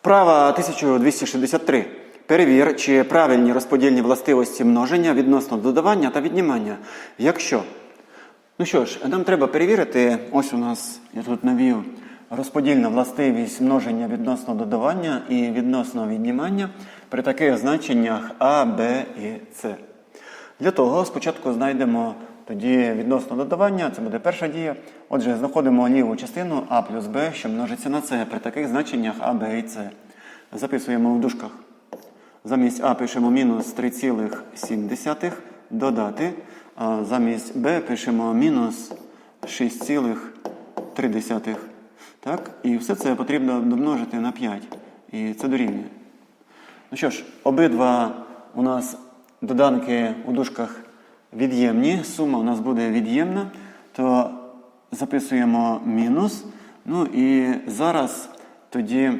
Вправа 1263. Перевір, чи правильні розподільні властивості множення відносно додавання та віднімання. Якщо. Ну що ж, нам треба перевірити, ось у нас, я тут навів розподільна властивість множення відносно додавання і відносно віднімання при таких значеннях А, Б і С. Для того спочатку знайдемо тоді відносно додавання, це буде перша дія. Отже, знаходимо ліву частину А плюс Б, що множиться на С при таких значеннях А, Б і С. Записуємо в дужках. Замість А пишемо мінус 3,7 додати, а замість Б пишемо мінус 6,3. Так? І все це потрібно домножити на 5. І це дорівнює. Ну що ж, обидва у нас доданки у дужках від'ємні, сума у нас буде від'ємна, то записуємо мінус. Ну і зараз тоді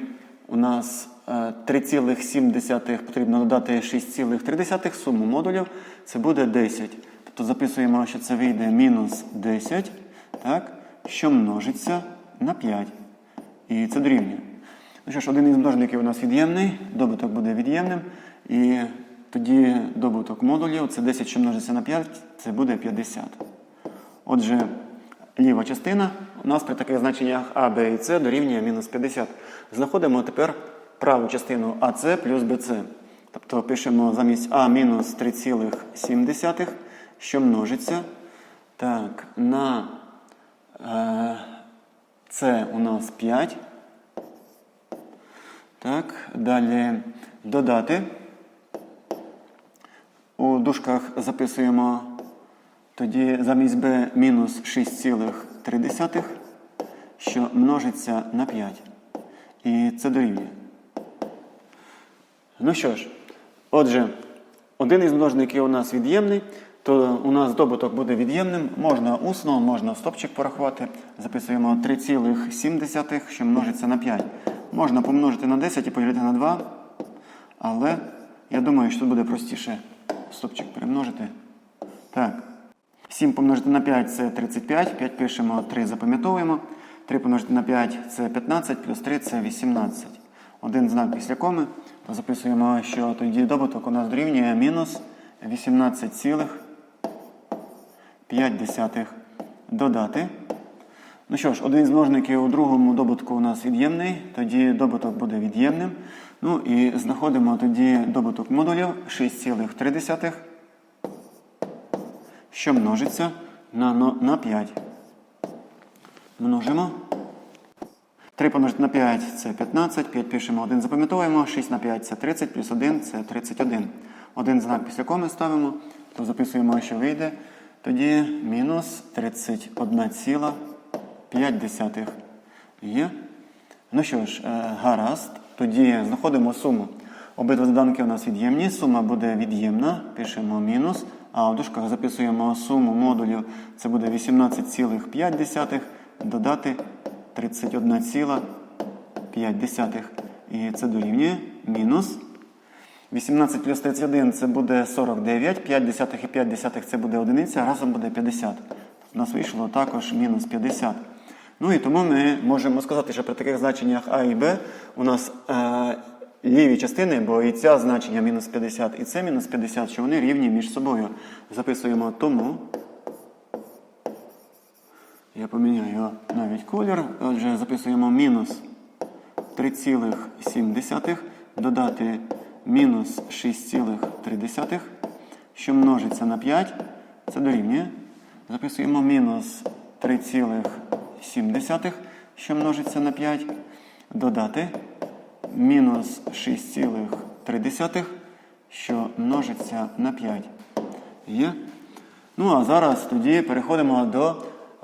у нас е, 3,7 потрібно додати 6,3 суму модулів, це буде 10. Тобто записуємо, що це вийде мінус 10, так, що множиться на 5. І це дорівнює. Ну що ж, один із множників у нас від'ємний, добуток буде від'ємним. І тоді добуток модулів це 10, що множиться на 5, це буде 50. Отже, ліва частина у нас при таких значеннях А, Б і С дорівнює мінус 50. Знаходимо тепер праву частину АС плюс БЦ. Тобто пишемо замість А мінус 3,7, що множиться. Так, на е, С у нас 5. Так, далі додати. У дужках записуємо тоді замість b мінус 6,3, що множиться на 5. І це дорівнює. Ну що ж, отже, один із множників у нас від'ємний, то у нас добуток буде від'ємним. Можна усно, можна стопчик порахувати. Записуємо 3,7, що множиться на 5. Можна помножити на 10 і поділити на 2. Але я думаю, що тут буде простіше стопчик перемножити. Так. 7 помножити на 5 це 35. 5 пишемо, 3 запам'ятовуємо. 3 помножити на 5 це 15, плюс 3 це 18. Один знак після коми. То записуємо, що тоді добуток у нас дорівнює мінус 18,5 додати. Ну що ж, один з множників у другому добутку у нас від'ємний, тоді добуток буде від'ємним. Ну і знаходимо тоді добуток модулів 6,3, що множиться на, на, на 5. Множимо. 3 помножити на 5 це 15, 5 пишемо, 1 запам'ятовуємо, 6 на 5 це 30, плюс 1 це 31. Один знак після коми ставимо, то записуємо, що вийде. Тоді мінус 31,5 є. Ну що ж, е, гаразд. Тоді знаходимо суму. Обидва доданки у нас від'ємні. Сума буде від'ємна, пишемо мінус. А в дужках записуємо суму модулів. Це буде 18,5 додати 31,5. І це дорівнює мінус. 18 плюс 31 це буде 49, 5 десятих і 5 десятих це буде одиниця, разом буде 50. У нас вийшло також мінус 50. Ну і тому ми можемо сказати, що при таких значеннях А і Б у нас е, ліві частини, бо і ця значення мінус 50, і це мінус 50, що вони рівні між собою. Записуємо тому. Я поміняю навіть колір. Отже, записуємо мінус 3,7 додати мінус 6,3, що множиться на 5. Це дорівнює. Записуємо мінус 3,7, що множиться на 5. Додати мінус 6,3, що множиться на 5. Є. Ну, а зараз тоді переходимо до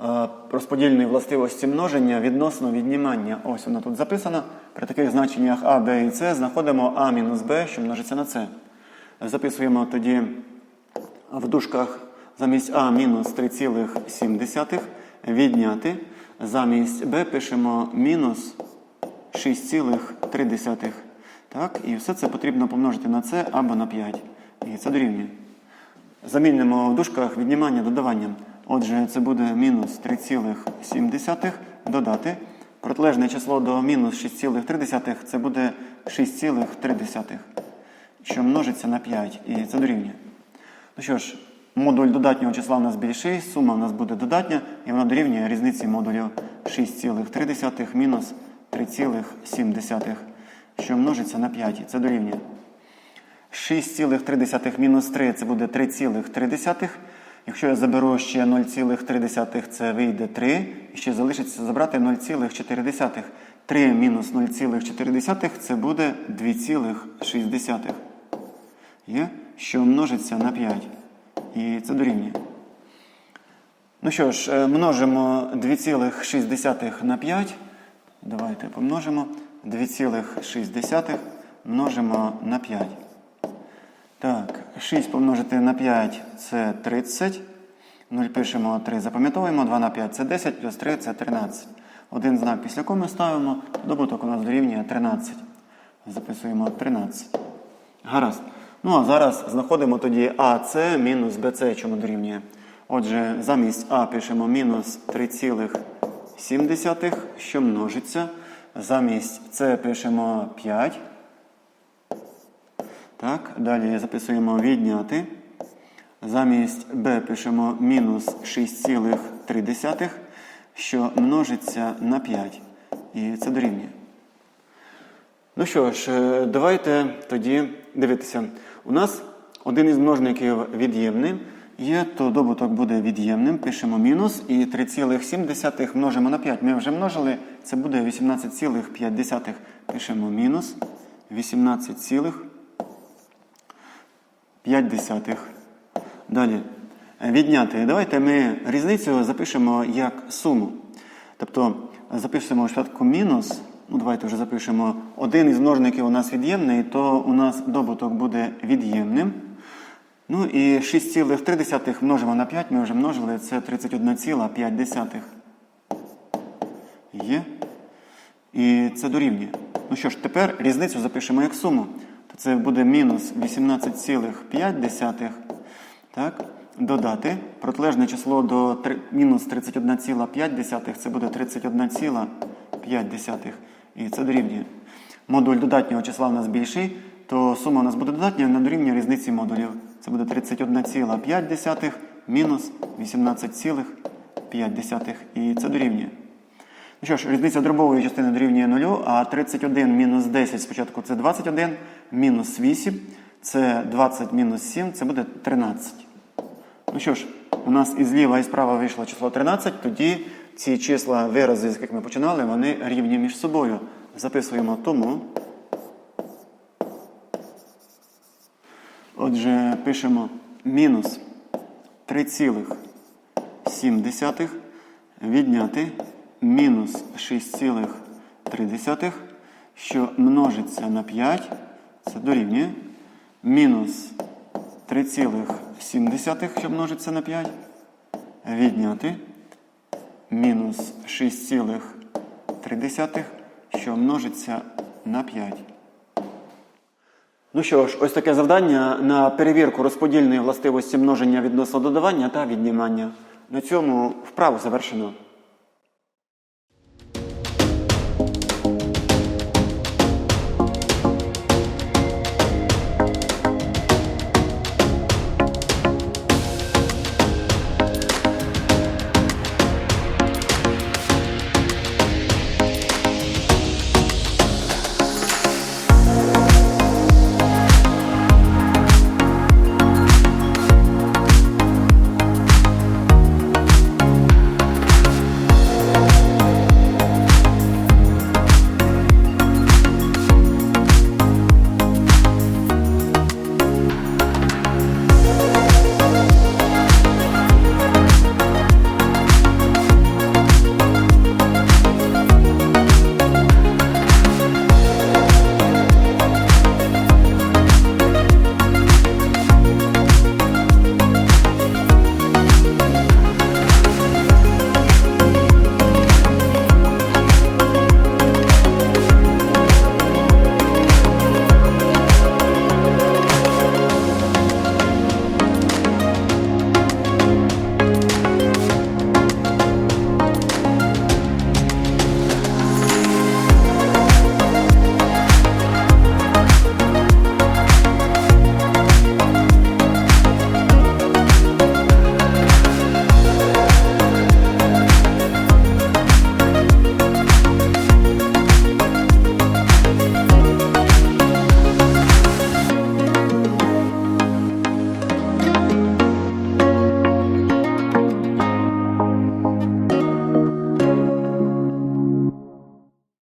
е, розподільної властивості множення відносно віднімання. Ось воно тут записано. При таких значеннях А, Б і С знаходимо А мінус Б, що множиться на С. Записуємо тоді в дужках замість А мінус 3,7 відняти. Замість Б пишемо мінус 6,3. Так, і все це потрібно помножити на С або на 5. І це дорівнює. Замінимо в дужках віднімання додаванням. Отже, це буде мінус 3,7 додати. Протилежне число до мінус 6,3 це буде 6,3, що множиться на 5. І це дорівнює. Ну що ж, модуль додатнього числа у нас більший, сума у нас буде додатня, і вона дорівнює різниці модулів 6,3 мінус 3,7, що множиться на 5. Це дорівнює. 6,3 мінус 3 це буде 3,3. Якщо я заберу ще 0,3, це вийде 3. І ще залишиться забрати 0,4. 3 мінус 0,4 це буде 2,6. Є? Що множиться на 5. І це дорівнює. Ну що ж, е, множимо 2,6 на 5. Давайте помножимо. 2,6 множимо на 5. Так, 6 помножити на 5 це 30. 0 пишемо 3, запам'ятовуємо. 2 на 5 це 10, плюс 3 це 13. Один знак після коми ставимо. Добуток у нас дорівнює 13. Записуємо 13. Гаразд. Ну а зараз знаходимо тоді АС мінус БЦ, чому дорівнює. Отже, замість А пишемо мінус 3,7, що множиться. Замість С пишемо 5. Так, далі записуємо відняти. Замість b пишемо мінус 6,3, що множиться на 5. І це дорівнює. Ну що ж, е, давайте тоді дивитися. У нас один із множників від'ємний. Є, то добуток буде від'ємним. Пишемо мінус і 3,7 множимо на 5. Ми вже множили, це буде 18,5. Пишемо мінус 18,5. Далі. Відняти. Давайте ми різницю запишемо як суму. Тобто запишемо спочатку мінус. Ну, давайте вже запишемо. Один із множників у нас від'ємний, то у нас добуток буде від'ємним. Ну і 6,3 множимо на 5, ми вже множили, це 31,5. Є. І це дорівнює. Ну що ж, тепер різницю запишемо як суму. То це буде мінус 18,5. Так? Додати. Протилежне число до мінус 31,5 це буде 31,5. І це дорівнює. Модуль додатнього числа у нас більший, то сума у нас буде додатня на дорівнює різниці модулів. Це буде 31,5 мінус 18,5. І це дорівнює. Ну що ж, різниця дробової частини дорівнює 0, а 31 мінус 10 спочатку це 21, мінус 8, це 20 мінус 7, це буде 13. Ну що ж, у нас і зліва, і справа вийшло число 13, тоді ці числа, вирази, з яких ми починали, вони рівні між собою. Записуємо тому. Отже, пишемо мінус 3,7 відняти мінус 6,3, що множиться на 5, це дорівнює. Мінус 3,7, що множиться на 5, відняти мінус 6,3, що множиться на 5. Ну що ж, ось таке завдання на перевірку розподільної властивості множення відносно додавання та віднімання. На цьому вправу завершено.